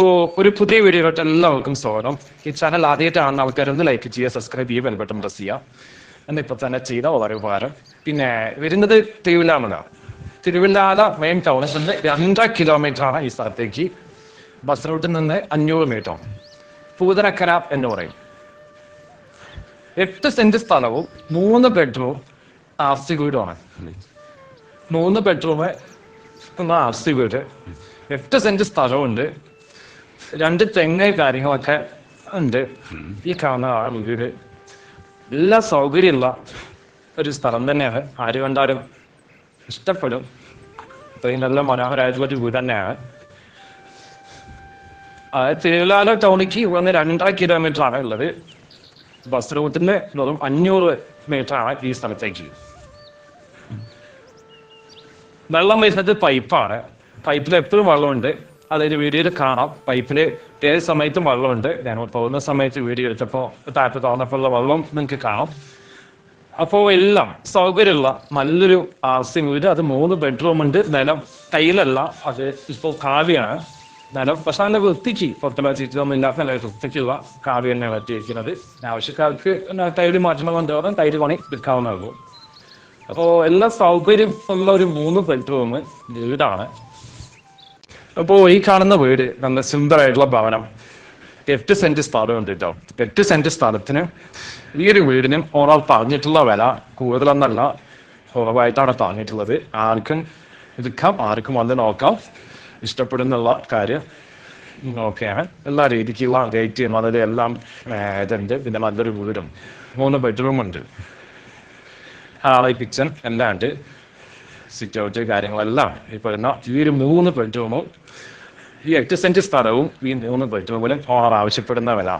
ഓ ഒരു പുതിയ വീഡിയോയിലോട്ട് എല്ലാവർക്കും സ്വാഗതം. ഈ ചാനൽ ആദ്യമായിട്ടാണ് ആൾക്കാരൊന്ന് ലൈക്ക് ചെയ്യുക സബ്സ്ക്രൈബ് ചെയ്യുക ബെൽ ബട്ടൺ പ്രസ് ചെയ്യുക. എന്നിപ്പോൾ തന്നെ ചെയ്ത വളരെ ഉപകാരം. പിന്നെ വരുന്നത് തിരുവില്ലാമല. തിരുവില്ലാല മെയിൻ ടൗണിൽ നിന്ന് രണ്ടര കിലോമീറ്റർ ആണ് ഈ സ്ഥലത്തേക്ക്. ബസ് റൂട്ടിൽ നിന്ന് അഞ്ഞൂറ് മീറ്റർ പൂതനക്കര എന്ന് പറയും. എട്ട് സെന്റ് സ്ഥലവും മൂന്ന് ബെഡ്റൂം ആർ സി വീടുമാണ്. മൂന്ന് ബെഡ്റൂം ആർ സി വീട്. എട്ട് സെന്റ് സ്ഥലമുണ്ട് രണ്ട് തെങ്ങ് കാര്യങ്ങളൊക്കെ ഉണ്ട്. ഈ കാണുന്ന ആ വീട് എല്ലാ സൗകര്യമുള്ള ഒരു സ്ഥലം തന്നെയാണ്. ആര് കണ്ടാലും ഇഷ്ടപ്പെടും. അത്രയും നല്ല മനോഹരമായിട്ടുള്ള ഒരു വീട് തന്നെയാണ്. തിരുവല്ലാല ടൗണിക്ക് വന്ന് രണ്ടര കിലോമീറ്റർ ആണ് ഉള്ളത്. ബസ് റൂട്ടിന് വെറും അഞ്ഞൂറ് മീറ്റർ ആണ് ഈ സ്ഥലത്തേക്ക്. വെള്ളം വരുന്നത് പൈപ്പാണ്. പൈപ്പിൽ എപ്പോഴും വെള്ളമുണ്ട്. അതായത് വീഡിയോയിൽ കാണാം. പൈപ്പിൽ ഏത് സമയത്തും വെള്ളമുണ്ട്. ഞാൻ പോകുന്ന സമയത്ത് വീഡിയോ എടുത്തപ്പോൾ താഴത്ത് തുറന്നപ്പോഴുള്ള വെള്ളം നിങ്ങൾക്ക് കാണാം. അപ്പോൾ എല്ലാം സൗകര്യമുള്ള നല്ലൊരു ആസ്യം വീട് അത് മൂന്ന് ബെഡ്റൂം ഉണ്ട്. നിലം കയ്യിലല്ല അത് ഇപ്പോൾ കാവ്യാണ്. നിലം പക്ഷെ നല്ല വൃത്തിക്ക് പുറത്തുള്ള ഇല്ലാത്ത നല്ല വൃത്തിക്കുള്ള കാവ്യ തന്നെ പറ്റിയിരിക്കുന്നത് ആവശ്യക്കാർക്ക് ടൈൽ മാറ്റണമെന്ന് തൈര് പണി വിൽക്കാവുന്നതാകും അപ്പോൾ എല്ലാ സൗകര്യം ഉള്ള ഒരു മൂന്ന് ബെഡ്റൂം വീടാണ്. അപ്പോൾ ഈ കാണുന്ന വീട് നല്ല സുന്ദരമായിട്ടുള്ള ഭവനം. എട്ട് സെന്റ് സ്ഥലമുണ്ട് കേട്ടോ എട്ട് സെന്റ് സ്ഥലത്തിന് ഈ ഒരു വീടിന് ഒരാൾ പറഞ്ഞിട്ടുള്ള വില കൂടുതലൊന്നല്ല കുറവായിട്ടാണ് പറഞ്ഞിട്ടുള്ളത് ആർക്കും എടുക്കാം ആർക്കും വന്ന് നോക്കാം. ഇഷ്ടപ്പെടുന്നുള്ള കാര്യം ഓക്കെയാണ് എല്ലാ രീതിക്കുള്ള റേറ്റ് വളരെ എല്ലാം ഇതുണ്ട്. പിന്നെ നല്ലൊരു വീടും. മൂന്ന് ബെഡ്റൂം ഉണ്ട്. ഹാളി കിച്ചൺ എല്ലാം ഉണ്ട്. സിറ്റ് ഔട്ട് കാര്യങ്ങളെല്ലാം ഇപ്പോൾ എന്നാ ഈ ഒരു മൂന്ന് ബെഡ്റൂമും ഈ എട്ട് സെന്റ് സ്ഥലവും ഈ മൂന്ന് ബെഡ്റൂമിലും ഓർ ആവശ്യപ്പെടുന്ന വില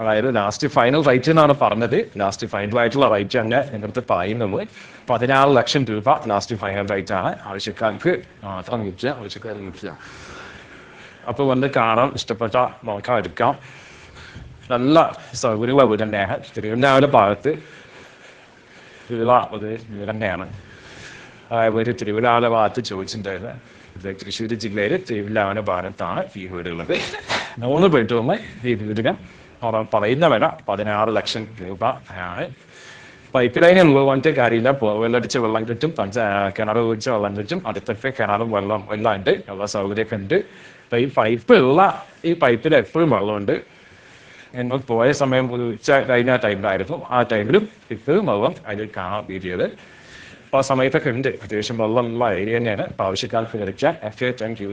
അതായത് ലാസ്റ്റ് ഫൈനൽ റേറ്റ് എന്നാണ് പറഞ്ഞത്. ലാസ്റ്റ് ഫൈനൽ ആയിട്ടുള്ള റൈറ്റ് തന്നെ എന്റെ അടുത്ത് പറയുന്നത്. പതിനാറ് ലക്ഷം രൂപ ലാസ്റ്റ് ഫൈനൽ റേറ്റ് ആണ്. ആവശ്യക്കാർക്ക് മാത്രം ലഭിച്ച ആവശ്യക്കാർ ലഭിച്ച. അപ്പോൾ വന്ന് കാണാം. ഇഷ്ടപ്പെട്ട നോക്കാം എടുക്കാം. നല്ല സൗകര്യമുള്ള വീട് തിരുവനന്തപുരം ഭാഗത്ത് ഉള്ള ഒരു വീട് ഒരു തിരുവിലാല ഭാഗത്ത് ചോദിച്ചിട്ടുണ്ടായിരുന്നു. ഇത് തൃശ്ശൂർ ജില്ലയിൽ തിരുവിലാവന ഭാഗത്താണ് ഈ വീടുള്ളത്. മൂന്ന് ബെഡ്റൂം ഈ വീടിന് പറയുന്ന വില പതിനാറ് ലക്ഷം രൂപ ആണ്. പൈപ്പ് ലൈൻ ഉള്ളതുകൊണ്ട് കാര്യമില്ല വെള്ളടിച്ച വെള്ളം കിട്ടും. പഞ്ച കിണർ ഒഴിച്ച വെള്ളം കിട്ടും. അടുത്തൊക്കെ കിണറും വെള്ളം എല്ലാം ഉണ്ട്. എല്ലാ സൗകര്യമൊക്കെ ഉണ്ട്. അപ്പൊ ഈ പൈപ്പ് ഉള്ള ഈ പൈപ്പിൽ എപ്പോഴും വെള്ളമുണ്ട് ഞങ്ങൾ പോയ സമയം ഉച്ച കഴിഞ്ഞ ടൈമിലായിരുന്നു ആ ടൈമിലും ഇപ്പോഴും വെള്ളം അതിൽ കാണാൻ വീഡിയോയിൽ അപ്പോൾ ആ സമയത്തൊക്കെ ഉണ്ട്. അത്യാവശ്യം വെള്ളമുള്ള ഏരിയ തന്നെയാണ് അപ്പോൾ ആവശ്യക്കാർക്ക് ലഭിച്ച എഫ് എ താങ്ക് യു